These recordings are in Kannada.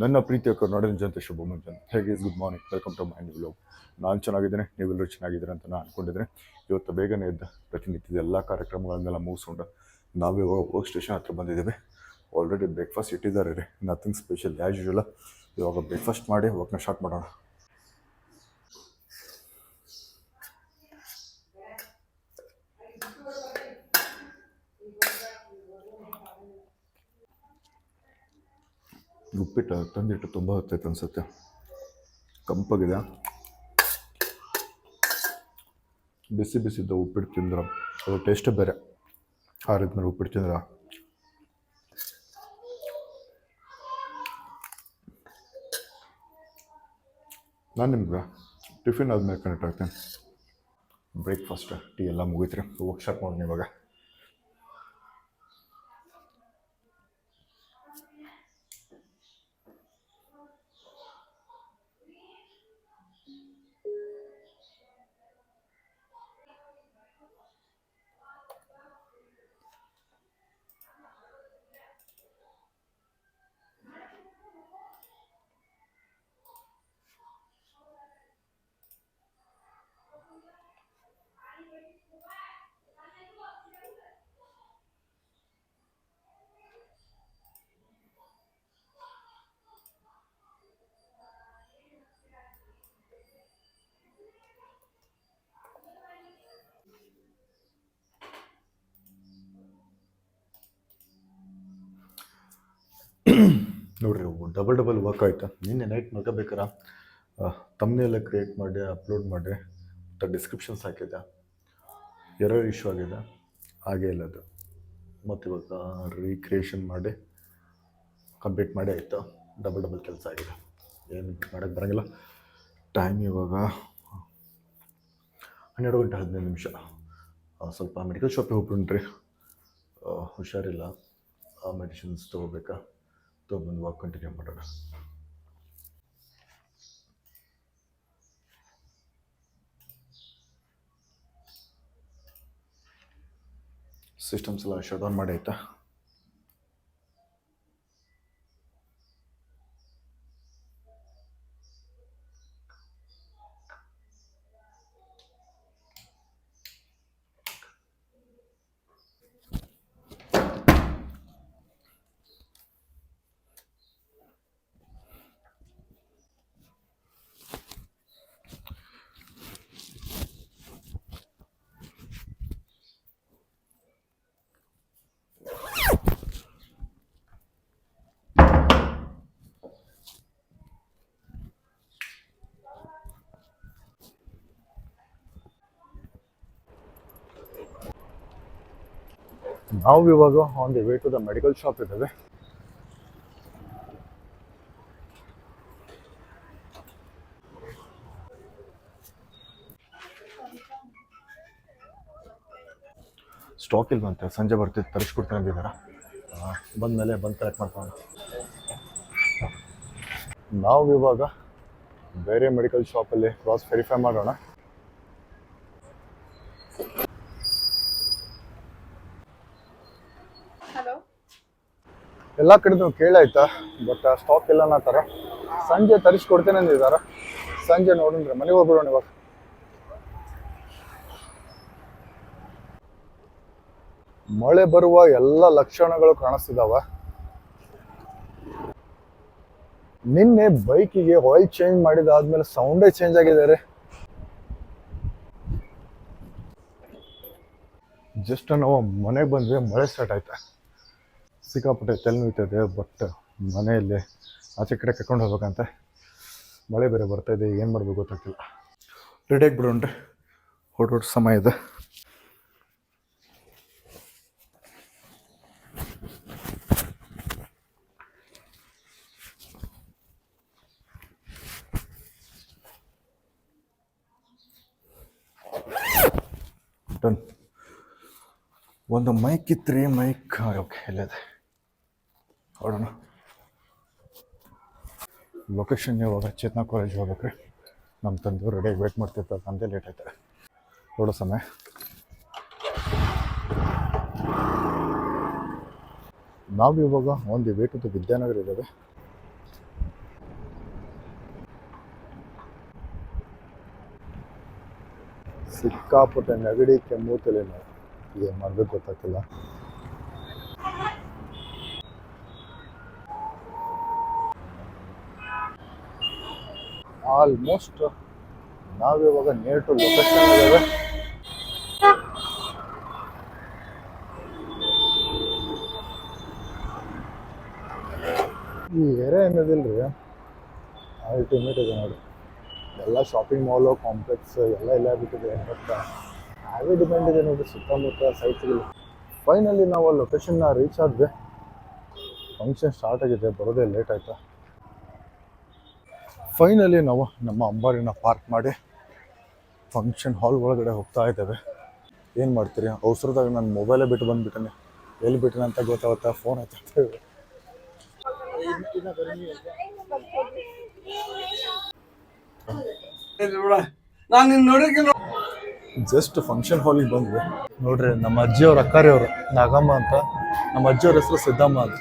ನನ್ನ ಪ್ರೀತಿಯ ಕರ್ನಾಟಕ ಜನತೆ ಶುಭ ಮುಂಜಾನೆ ಹೇಗೆ? Good morning welcome to mind blog ನಾನು ಚೆನ್ನಾಗಿದ್ದೇನೆ. ನೀವೆಲ್ಲರೂ ಚೆನ್ನಾಗಿದ್ದೀರ ಅಂತ ನಾನು ಅಂದ್ಕೊಂಡಿದ್ದೇನೆ ಇವತ್ತು ಬೇಗನೆ ಇದ್ದ ಪ್ರತಿನಿತ್ಯದ ಎಲ್ಲ ಕಾರ್ಯಕ್ರಮಗಳನ್ನೆಲ್ಲ ಮುಗಿಸ್ಕೊಂಡು ನಾವೇ ವರ್ಕ್ ಸ್ಟೇಷನ್ ಹತ್ರ ಬಂದಿದ್ದೇವೆ. ಆಲ್ರೆಡಿ ಬ್ರೇಕ್ಫಾಸ್ಟ್ ಇಟ್ಟಿದ್ದಾರೆ ರೀ. ನಥಿಂಗ್ ಸ್ಪೆಷಲ್ ಆ್ಯಸ್ ಯೂಶುವಲ್ ಇವಾಗ ಬ್ರೇಕ್ಫಾಸ್ಟ್ ಮಾಡಿ ವರ್ಕ್ನ ಸ್ಟಾರ್ಟ್ ಮಾಡೋಣ. ಉಪ್ಪಿಟ್ಟು ತಂದಿಟ್ಟು ತುಂಬ ಹೊತ್ತೈತೆ ಅನಿಸುತ್ತೆ. ಕಂಪಾಗಿದೆ. ಬಿಸಿ ಬಿಸಿದ್ದ ಉಪ್ಪಿಟ್ಟು ತಿಂದ್ರೆ, ಅದು ಟೇಸ್ಟೇ ಬೇರೆ. ಆರಿದ ಮೇಲೆ ಉಪ್ಪಿಟ್ಟು ತಿಂದ್ರೆ. ನಾನು ನಿಮ್ಗೆ ಟಿಫಿನ್ ಆದಮೇಲೆ ಕನೆಕ್ಟ್ ಆಗ್ತೀನಿ. ಬ್ರೇಕ್ಫಾಸ್ಟ್ ಟೀ ಎಲ್ಲ ಮುಗೀತ್ರಿ. ಹೋಗಿ ಶಾಪ್ ಮಾಡೋಣ ಇವಾಗ. ನೋಡ್ರಿ ಡಬಲ್ ಡಬಲ್ ವರ್ಕ್ ಆಯಿತು? ನಿನ್ನೆ ನೈಟ್ ಮಲ್ಕೋಬೇಕಾರ ತಮ್ಮನೆಲ್ಲ ಕ್ರಿಯೇಟ್ ಮಾಡಿ ಅಪ್ಲೋಡ್ ಮಾಡಿ ಮತ್ತು ಡಿಸ್ಕ್ರಿಪ್ಷನ್ಸ್ ಹಾಕಿದ್ದೆ. ಎರರ್ ಇಶ್ಯೂ ಆಗಿದೆ. ಹಾಗೇ ಇಲ್ಲ ಅದು. ಮತ್ತು ಇವಾಗ ರೀಕ್ರಿಯೇಷನ್ ಮಾಡಿ ಕಂಪ್ಲೀಟ್ ಮಾಡಿ ಆಯಿತು. ಡಬಲ್ ಡಬಲ್ ಕೆಲಸ ಆಗಿದೆ. ಏನು ಮಾಡೋಕ್ಕೆ ಬರೋಂಗಿಲ್ಲ. ಟೈಮ್ ಇವಾಗ ಹನ್ನೆರಡು ಗಂಟೆ ಹದಿನೈದು ನಿಮಿಷ. ಸ್ವಲ್ಪ ಮೆಡಿಕಲ್ ಶಾಪಿಗೆ ಹೋಗ್ಬಿಟ್ರಿ ಹುಷಾರಿಲ್ಲ. ಆ ತೊಗೋಬೇಕಾ? ತೊಗೊಂಡು ವಾಕ್ ಕಂಟಿನ್ಯೂ ಮಾಡೋಣ ಸಿಸ್ಟಮ್ಸ್ ಎಲ್ಲ ಶಟ್ ಡೌನ್ ಮಾಡಿ ಆಯ್ತಾ ನಾವು ಇವಾಗ on the way to the medical shop ಇದ್ದೇವೆ. ಸ್ಟಾಕ್ ಇಲ್ವಂತೆ ಸಂಜೆ ಬರ್ತಿದ್ದು ತರಿಸ್ಕೊಡ್ತೀನಿ ಬಂದ ಮೇಲೆ ಬಂದು ಕಲೆಕ್ಟ್ ಮಾಡ್ಕೊಂಡು ನಾವು ಇವಾಗ ಬೇರೆ ಮೆಡಿಕಲ್ ಶಾಪಲ್ಲಿ ಕ್ರಾಸ್ ವೆರಿಫೈ ಮಾಡೋಣ ಹಲೋ ಎಲ್ಲ ಕಡೆದು ಕೇಳಾಯ್ತಾ ಬಟ್ ಸ್ಟಾಕ್ ಇಲ್ಲ ಅನ್ನತ್ತಾರ ಸಂಜೆ ತರಿಸ್ಕೊಡ್ತೇನೆ ಅಂದಿದಾರ ಸಂಜೆ ನೋಡಿದ್ರೆ ಮನೆಗೆ ಹೋಗ್ಬಿಡೋಣ ಇವಾಗ. ಮಳೆ ಬರುವ ಎಲ್ಲ ಲಕ್ಷಣಗಳು ಕಾಣಿಸ್ತಿದಾವ. ನಿನ್ನೆ ಬೈಕಿಗೆ ಆಯಿಲ್ ಚೇಂಜ್ ಮಾಡಿದಾದ್ಮೇಲೆ ಸೌಂಡೇ ಚೇಂಜ್ ಆಗಿದ್ದಾರೆ ಜಸ್ಟ್ ನಾವು ಮನೆಗೆ ಬಂದ್ವಿ ಮಳೆ ಸ್ಟಾರ್ಟ್ ಆಯ್ತಾ? ಸಿಕ್ಕಾಪಟ್ಟೆ ತಲೆ ನೋಯ್ತದೆ ಬಟ್ ಮನೆಯಲ್ಲಿ ಆಚೆ ಕಡೆ ಕರ್ಕೊಂಡು ಹೋಗ್ಬೇಕಂತ ಮಳೆ ಬೇರೆ ಬರ್ತಾ ಇದೆ, ಏನು ಮಾಡಬೇಕು ಗೊತ್ತಾಗ್ತಿಲ್ಲ. ರೆಡಿಯಾಗಿ ಬಿಡೋಣ್ರಿ ಹೊರಟು ಸಮಯ ಇದೆ. ಒಂದು ಮೈಕ್ ಇತ್ತು ಮೈಕ್ ಓಕೆ ಇಲ್ಲಿದೆ ಹೊಡೋಣ ಲೊಕೇಶನ್ ಇವಾಗ ಚೇತನಾ ಕಾಲೇಜ್ ಹೋಗ್ಬೇಕ್ರಿ. ನಮ್ಮ ತಂದೆ ರೆಡಿಯಾಗಿ ವೇಟ್ ಮಾಡ್ತಿರ್ತಾರೆ ನಮ್ಮದೇ ಲೇಟ್ ಆಯ್ತಾರೆ ನೋಡೋ ಸಮಯ ನಾವು ಇವಾಗ ಒಂದು ವೇ ಟು ವಿದ್ಯಾನಗರ ಇದ್ದಾವೆ. ಸಿಕ್ಕಾಪಟ್ಟೆ ನೆಗಡಿ ಕೆಮ್ಮು ತಲೆ ಏನು ಮಾಡಬೇಕು ಗೊತ್ತಾಗ್ತಿಲ್ಲ. ಆಲ್ಮೋಸ್ಟ್ ನಾವಿವಾಗ ನೇರ್ ಟು ಲೊಕೇಶನ್ ಇದ್ದಾವೆ ಈ ಏರಿಯಾ ಏನದಿಲ್ರಿ? ಅಲ್ಟಿಮೇಟ್ ಇದೆ ನೋಡಿ ಎಲ್ಲ ಶಾಪಿಂಗ್ ಮಾಲು ಕಾಂಪ್ಲೆಕ್ಸ್ ಎಲ್ಲ ಎಲ್ಲ ಬಿಟ್ಟಿದೆ ಬಟ್ ಹ್ಯಾವಿ ಡಿಮ್ಯಾಂಡ್ ಇದೆ ನೋಡಿ ಸುತ್ತಮುತ್ತ ಸೈಟ್ಸ್ಗಳು ಫೈನಲಿ ನಾವು ಲೊಕೇಶನ್ನ ರೀಚ್ ಆದ್ವಿ. ಫಂಕ್ಷನ್ ಸ್ಟಾರ್ಟ್ ಆಗಿದೆ, ಬರೋದೇ ಲೇಟ್ ಆಯ್ತಾ. ಫೈನಲಿ ನಾವು ನಮ್ಮ ಅಂಬಾರಿನ ಪಾರ್ಕ್ ಮಾಡಿ ಫಂಕ್ಷನ್ ಹಾಲ್ ಒಳಗಡೆ ಹೋಗ್ತಾ ಇದ್ದೇವೆ. ಏನು ಮಾಡ್ತೀರಿ? ಅವಸರದಾಗ ನಾನು ಮೊಬೈಲೇ ಬಿಟ್ಟು ಬಂದುಬಿಟ್ಟೆ ಎಲ್ಲಿ ಬಿಟ್ಟನೆ ಅಂತ ಗೊತ್ತಾಗುತ್ತೆ? ಫೋನ್ ನೋಡಿರ್ಕಿಲ್ಲ ಜಸ್ಟ್ ಫಂಕ್ಷನ್ ಹಾಲಿಗೆ ಬಂದ್ವಿ. ನೋಡ್ರಿ, ನಮ್ಮ ಅಜ್ಜಿಯವ್ರ, ಅಕ್ಕಾರಿಯವರು, ನಾಗಮ್ಮ ಅಂತ. ನಮ್ಮ ಅಜ್ಜಿಯವ್ರ ಹೆಸರು ಸಿದ್ದಮ್ಮ ಅಂತ.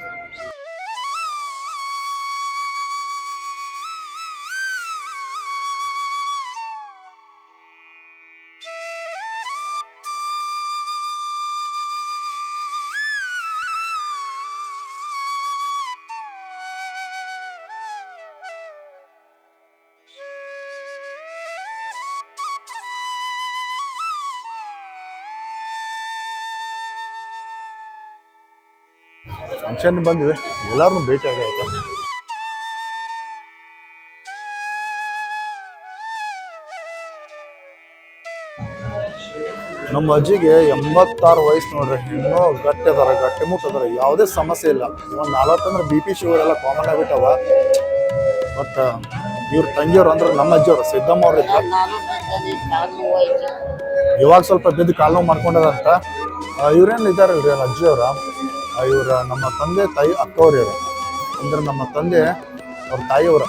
ಫಂಕ್ಷನ್ ಬಂದ್ವಿ ಎಲ್ಲಾರನ್ನೂ ಭೇಟಿ ಆಗೈತೆ ನಮ್ಮ ಅಜ್ಜಿಗೆ ಎಂಬತ್ತಾರು ವಯಸ್ಸು ನೋಡ್ರಿ. ಇನ್ನೂ ಗಟ್ಟಿ ಅದಾರ ಗಟ್ಟಿ ಮುಟ್ಟದಾರ ಯಾವುದೇ ಸಮಸ್ಯೆ ಇಲ್ಲ. ಒಂದು ನಲವತ್ತಂದ್ರೆ ಬಿ ಪಿ ಶುಗರ್ ಎಲ್ಲ ಕಾಮನ್ ಆಗಿಬಿಟ್ಟವ ಬಟ್ ಇವ್ರ ತಂಗಿಯವ್ರು ಅಂದ್ರೆ ನಮ್ಮ ಅಜ್ಜಿಯವ್ರು, ಸಿದ್ದಮ್ಮ ಅವ್ರ ಇವಾಗ ಸ್ವಲ್ಪ ಬಿದ್ದು ಕಾಲು ನೋವು ಮಾಡ್ಕೊಂಡದಂತ ಇವ್ರೇನು ಇದಾರಲ್ರಿ ಅಜ್ಜಿಯವ್ರ ಇವ್ರ ನಮ್ಮ ತಂದೆ ತಾಯಿ ಅಕ್ಕವ್ರು ಅಂದ್ರೆ ನಮ್ಮ ತಂದೆ ಅವ್ರ ತಾಯಿಯವರ.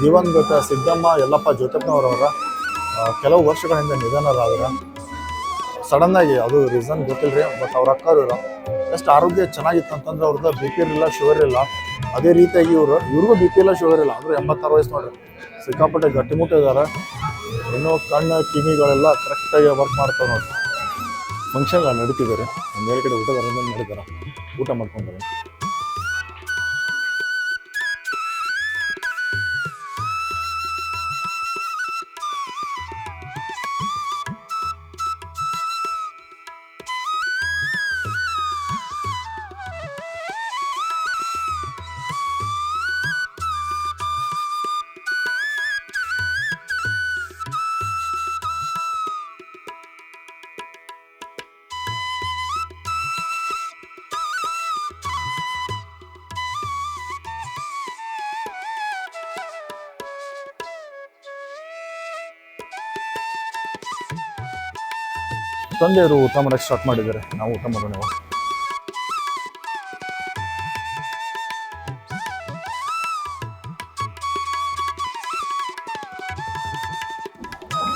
ದಿವಂಗತ ಸಿದ್ದಮ್ಮ ಯಲ್ಲಪ್ಪ ಜ್ಯೋತಪ್ಪನವರವರ ಕೆಲವು ವರ್ಷಗಳ ಹಿಂದೆ ನಿಧನರಾದ್ರ. ಸಡನ್ ಆಗಿ ಅದು ರೀಸನ್ ಗೊತ್ತಿಲ್ಲ ರೀ ಬಟ್ ಅವ್ರ ಅಕ್ಕವ್ರು ಇವರು ಎಷ್ಟು ಆರೋಗ್ಯ ಚೆನ್ನಾಗಿತ್ತು ಅಂತಂದ್ರೆ ಅವ್ರದ್ದು ಬಿ ಪಿ ಇರಲಿಲ್ಲ ಶುಗರ್ ಇಲ್ಲ. ಅದೇ ರೀತಿಯಾಗಿ ಇವರು, ಇವ್ರಿಗೂ ಬಿ ಪಿ ಇಲ್ಲ ಶುಗರ್ ಇಲ್ಲ. ಅಂದ್ರೆ ಎಂಬತ್ತಾರು ವಯಸ್ಸು ನೋಡ್ರಿ. ಸಿಕ್ಕಾಪಟ್ಟೆ ಗಟ್ಟಿಮುಟ್ಟಿದ್ದಾರೆ ಇನ್ನೂ ಕಣ್ಣು, ಕಿವಿಗಳೆಲ್ಲ ಕರೆಕ್ಟಾಗಿ ವರ್ಕ್ ಮಾಡ್ತಾವೆ ನೋಡಿ ಫಂಕ್ಷನ್ ನಡೀತಿದ್ದಾರೆ ಮೇಲ್ಗಡೆ ಊಟದ ಅರೇಂಜ್ಮೆಂಟ್ ಮಾಡಿದ್ದಾರೆ ಊಟ ಮಾಡ್ಕೊಂತಾರೆ ತಂದೆಯವರು ಊಟ ಮಾಡಕ್ಕೆ ಸ್ಟಾರ್ಟ್ ಮಾಡಿದ್ದಾರೆ. ನಾವು ಊಟ ಮಾಡೋಣ.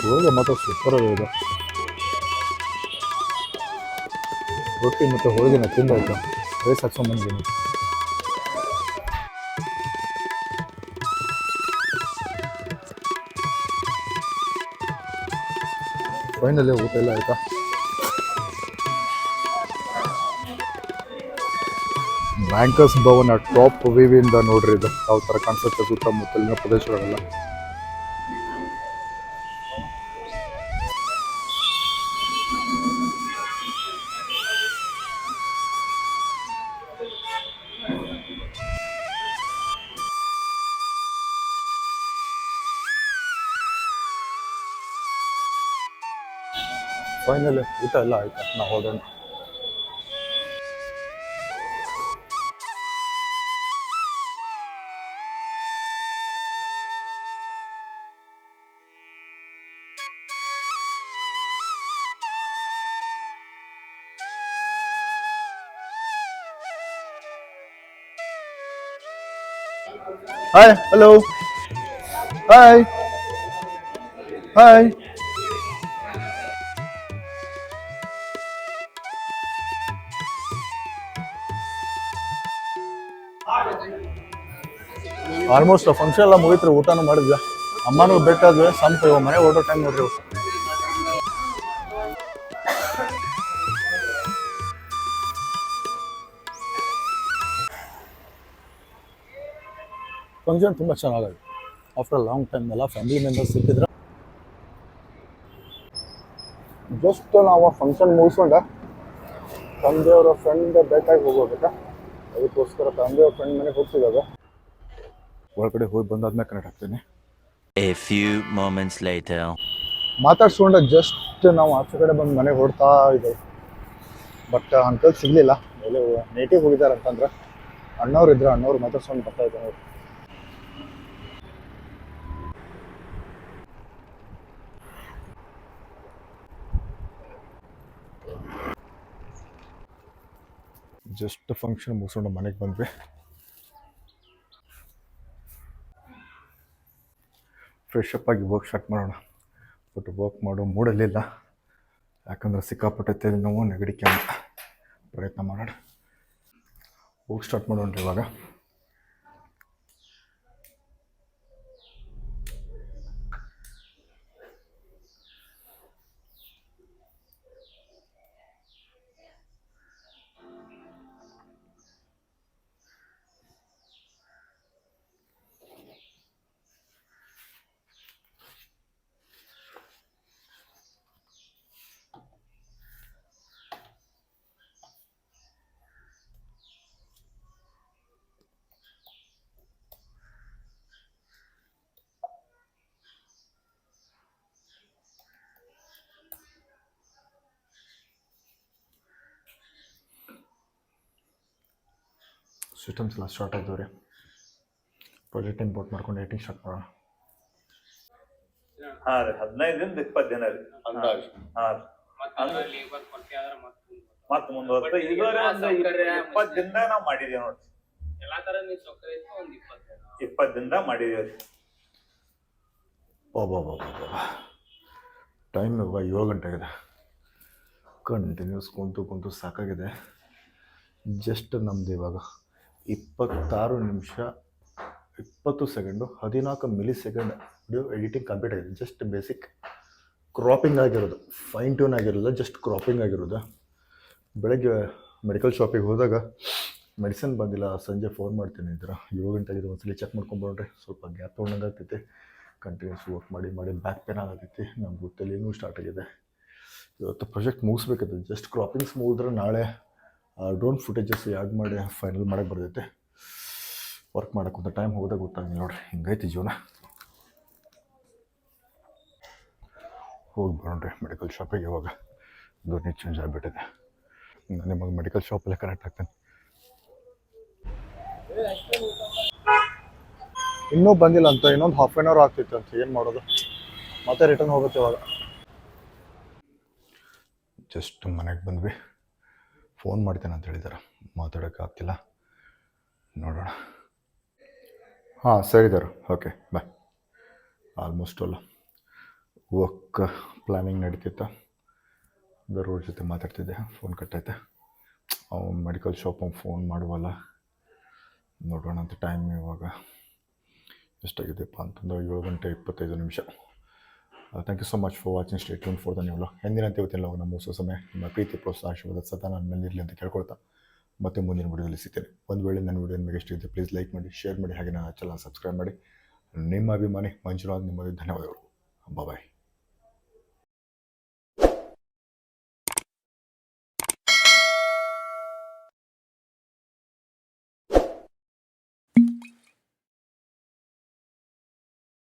ಹೋಳಿಗೆ ಮಾತ್ರ ಸೂಪರ್ ಇದೆ ರೊಟ್ಟಿ ಮತ್ತು ಹೋಳಿಗೆನ ತಿಂದಾಯ್ತು. ರೈಸ್ ಹಾಕ್ಸ್ಕೊಂಬಂದಿದ್ದೀನಿ ಫೈನಲಿ ಊಟ ಎಲ್ಲ ಆಯ್ತಾ? ಬ್ಯಾಂಕರ್ಸ್ ಭವನ ಟಾಪ್ ವಿವಿಯಿಂದ ನೋಡ್ರಿ ಇದು. ಯಾವ ಥರ ಕಾಣಿಸುತ್ತೆ ಸುತ್ತಮುತ್ತಲಿನ ಪ್ರದೇಶಗಳೆಲ್ಲ. ಫೈನಲ್ ಊಟ ಎಲ್ಲ ಆಯ್ತು? ನಾವು ಹೋಗೋಣ. Hi hello hi hi almost function ಎಲ್ಲ ಮುಗಿತ್ರಿ, ಊಟನೂ ಮಾಡಿದ್ವಿ. ಅಮ್ಮನೂ ಬೇಕಾದ್ವಿ, ಸಂಪ್ ಮನೆ ಓಡೋ ಟೈಮ್ ನೋಡ್ರಿ ಫಂಕ್ಷನ್ ತುಂಬ ಚೆನ್ನಾಗಿದೆ. ಆಫ್ಟರ್ ಲಾಂಗ್ ಟೈಮ್ ಎಲ್ಲ ಫ್ಯಾಮಿಲಿ ಮೆಂಬರ್ಸ್ ಸಿಕ್ಕಿದ್ರೆ ಜಸ್ಟ್ ನಾವು ಫಂಕ್ಷನ್ ಮುಗಿಸ್ಕೊಂಡೆ ತಂದೆಯವರ ಫ್ರೆಂಡ್ ಬೇಕಾಗಿ ಹೋಗೋದಕ್ಕೆ ಅದಕ್ಕೋಸ್ಕರ ತಂದೆಯವ್ರ ಫ್ರೆಂಡ್ ಮನೆಗೆ ಹೋಗ್ತಿದ್ದಾಗ ಒಳಗಡೆ ಹೋಗಿ ಬಂದಾದ್ಮೇಲೆ ಕನೆಕ್ಟ್ ಆಗ್ತೀನಿ. A few moments later. ಮಾತಾಡ್ಸ್ಕೊಂಡೆ ಜಸ್ಟ್ ನಾವು ಆಚೆ ಕಡೆ ಬಂದು ಮನೆಗೆ ಹೊಡ್ತಾ ಇದ್ದೇವೆ ಬಟ್ ಅಂಕಲ್ ಸಿಗಲಿಲ್ಲ. ಮೇಲೆ ನೇಟಿವ್ ಹೋಗಿದ್ದಾರೆ ಅಂತಂದ್ರೆ ಅಣ್ಣವ್ರು ಇದ್ರೆ ಅಣ್ಣವ್ರು ಮಾತಾಡ್ಸ್ಕೊಂಡು ಬರ್ತಾ ಇದ್ದಾರೆ. ಜಸ್ಟ್ ಫಂಕ್ಷನ್ ಮುಗಿಸ್ಕೊಂಡು ಮನೆಗೆ ಬಂದ್ವಿ ಫ್ರೆಶ್ ಅಪ್ ಆಗಿ ವರ್ಕ್ ಸ್ಟಾರ್ಟ್ ಮಾಡೋಣ. ಬಟ್ ವರ್ಕ್ ಮಾಡೋ ಮೂಡಲಿಲ್ಲ ಯಾಕಂದ್ರೆ ಸಿಕ್ಕಾಪಟ್ಟೆ ತಲೆ ನೋವು ನೆಗಡಿ ಅಂತ ಪ್ರಯತ್ನ ಮಾಡೋಣ. ವರ್ಕ್ ಸ್ಟಾರ್ಟ್ ಮಾಡೋಣ ಇವಾಗ. ಸಿಸ್ಟಮ್ಸ್ ಎಲ್ಲ ಸ್ಟಾರ್ಟ್ ಆಯ್ತು ರೀ ಪ್ರಾಜೆಕ್ಟ್ ಇಂಪೋರ್ಟ್ ಮಾಡ್ಕೊಂಡು ಏಟಿಂಗ್ ಸ್ಟಾರ್ಟ್ ಮಾಡೋಣ. ಹಾ ರೀ ಹದಿನೈದರಿಂದ ಇಪ್ಪತ್ತು ದಿನ ರೀ. ಹಾ ರೀ. ಮತ್ತೆ ಮುಂದುವರ್ತ ಈಗ ಇಪ್ಪತ್ತು ದಿನದಾಗ ನಾವು ಮಾಡಿದೀವಿ ನೋಡ್ರಿ. ಎಲ್ಲಾ ತರ ನೀವು ಸೌಕರ್ಯ ಇತ್ತು ಒಂದ್ ಇಪ್ಪತ್ತು ಇಪ್ಪತ್ತು ದಿನದಾಗ ಮಾಡಿದೀವಿ ರೀ. ಬಾಬಾ ಟೈಮ್ ಇವಾಗ ಏಳು ಗಂಟೆ ಆಗಿದೆ. ಕಂಟಿನ್ಯೂಸ್ ಕುಂತು ಕುಂತು ಸಾಕಾಗಿದೆ. ಜಸ್ಟ್ ನಮ್ದು ಇವಾಗ ಇಪ್ಪತ್ತಾರು ನಿಮಿಷ, ಇಪ್ಪತ್ತು ಸೆಕೆಂಡು, ಹದಿನಾಲ್ಕು millisecond video editing complete ಆಗಿದೆ. ಜಸ್ಟ್ ಬೇಸಿಕ್ ಕ್ರಾಪಿಂಗ್ ಆಗಿರೋದು ಫೈನ್ ಟ್ಯೂನ್ ಆಗಿರೋಲ್ಲ ಜಸ್ಟ್ ಕ್ರಾಪಿಂಗ್ ಆಗಿರೋದು. ಬೆಳಗ್ಗೆ ಮೆಡಿಕಲ್ ಶಾಪಿಗೆ ಹೋದಾಗ ಮೆಡಿಸಿನ್ ಬಂದಿಲ್ಲ, ಸಂಜೆ ಫೋನ್ ಮಾಡ್ತೀನಿ ಇದ್ರ ಏಳು ಗಂಟೆ ಆಗಿದೆ, ಒಂದ್ಸಲಿ ಚೆಕ್ ಮಾಡ್ಕೊಂಡ್ಬರ್ರಿ ಸ್ವಲ್ಪ ಗ್ಯಾಪ್ ತೊಗೊಂಡಂಗೆ ಆಗ್ತೈತಿ. ಕಂಟಿನ್ಯೂಸ್ ವರ್ಕ್ ಮಾಡಿ ಮಾಡಿ ಬ್ಯಾಕ್ ಪೇನ್ ಆಗತೈತಿ. ನಮ್ಗೆ ತಲೆನೂ ಸ್ಟಾರ್ಟ್ ಆಗಿದೆ. ಇವತ್ತು ಪ್ರಾಜೆಕ್ಟ್ ಮುಗಿಸ್ಬೇಕಿತ್ತು. ಜಸ್ಟ್ ಕ್ರಾಪಿಂಗ್ಸ್ ಮುಗಿದ್ರೆ ನಾಳೆ ಡ್ರೋನ್ ಫುಟೇಜಸ್ ಯಾವ್ದು ಮಾಡಿ ಫೈನಲ್ ಮಾಡಕ್ಕೆ ಬರ್ತೈತೆ. ವರ್ಕ್ ಮಾಡೋಕ್ಕಂತ ಟೈಮ್ ಹೋಗೋದಾಗ ಗೊತ್ತಾಗಿಲ್ಲ ನೋಡ್ರಿ, ಹಿಂಗೈತಿ ಜೀವನ. ಹೋಗಿ ಬರೋಣ್ರಿ ಮೆಡಿಕಲ್ ಶಾಪಿಗೆ ಇವಾಗ. ಧ್ವನಿ ಚೇಂಜ್ ಆಗಿಬಿಟ್ಟಿದೆ. ನಾನು ನಿಮಗೆ ಮೆಡಿಕಲ್ ಶಾಪಲ್ಲೇ ಕನೆಕ್ಟ್ ಆಗ್ತೇನೆ. ಇನ್ನೂ ಬಂದಿಲ್ಲ ಅಂತ, ಇನ್ನೊಂದು ಹಾಫ್ ಆನ್ ಅವರ್ ಆಗ್ತಿತ್ತು ಅಂತ, ಏನು ಮಾಡೋದು? ಮತ್ತೆ ರಿಟರ್ನ್ ಹೋಗುತ್ತೆ ಇವಾಗ. ಜಸ್ಟ್ ಮನೆಗೆ ಬಂದ್ವಿ. ಫೋನ್ ಮಾಡ್ತೇನೆ ಅಂತ ಹೇಳಿದ್ದಾರೆ ಮಾತಾಡೋಕ್ಕಾಗ್ತಿಲ್ಲ ನೋಡೋಣ. ಹಾಂ ಸರಿದಾರು ಓಕೆ ಬಾಯ್ ಆಲ್ಮೋಸ್ಟ್ ಅಲ್ಲ ವರ್ಕ್ ಪ್ಲ್ಯಾನಿಂಗ್ ನಡೀತಿತ್ತು. ದರೋಡ್ ಜೊತೆ ಮಾತಾಡ್ತಿದ್ದೆ. ಫೋನ್ ಕಟ್ಟೈತೆ ಅವ್ನು ಮೆಡಿಕಲ್ ಶಾಪ್ ಫೋನ್ ಮಾಡುವಲ್ಲ. ನೋಡೋಣ ಅಂತ ಟೈಮ್ ಇವಾಗ ಎಷ್ಟಾಗಿದೆಯಪ್ಪ ಅಂತಂದ್ರೆ ಏಳು ಗಂಟೆ ಇಪ್ಪತ್ತೈದು ನಿಮಿಷ. Thank you so much for watching stay tuned for the new ಎಂದಿನಂತೆ ಇವತ್ತಿನ ನಮ್ಮ ಹೊಸ ಸಮಯ ನಿಮ್ಮ ಪ್ರೀತಿ ಪ್ರೋತ್ಸಾಹ ಆಶೀರ್ವಾದ ಸದಾ ನನ್ನ ಮೇಲೆ ಇರಲಿ ಅಂತ ಕೇಳ್ಕೊಳ್ತಾ ಮತ್ತೆ ಮುಂದಿನ ವಿಡಿಯೋದಲ್ಲಿ ಸಿಗ್ತೇನೆ ಒಂದು ವೇಳೆ ನನ್ನ ವಿಡಿಯೋ ನಿಮಗೆ ಇಷ್ಟ ಇದೆ ಪ್ಲೀಸ್ ಲೈಕ್ ಮಾಡಿ ಶೇರ್ ಮಾಡಿ ಹಾಗೆ ನನ್ನ ಚಾನಲ್ ಸಬ್ಸ್ಕ್ರೈಬ್ ಮಾಡಿ ನಿಮ್ಮ ಅಭಿಮಾನಿ ಮಂಜುನಾಥ್ ನಿಮಗೆ ಧನ್ಯವಾದಗಳು ಬಾಯ್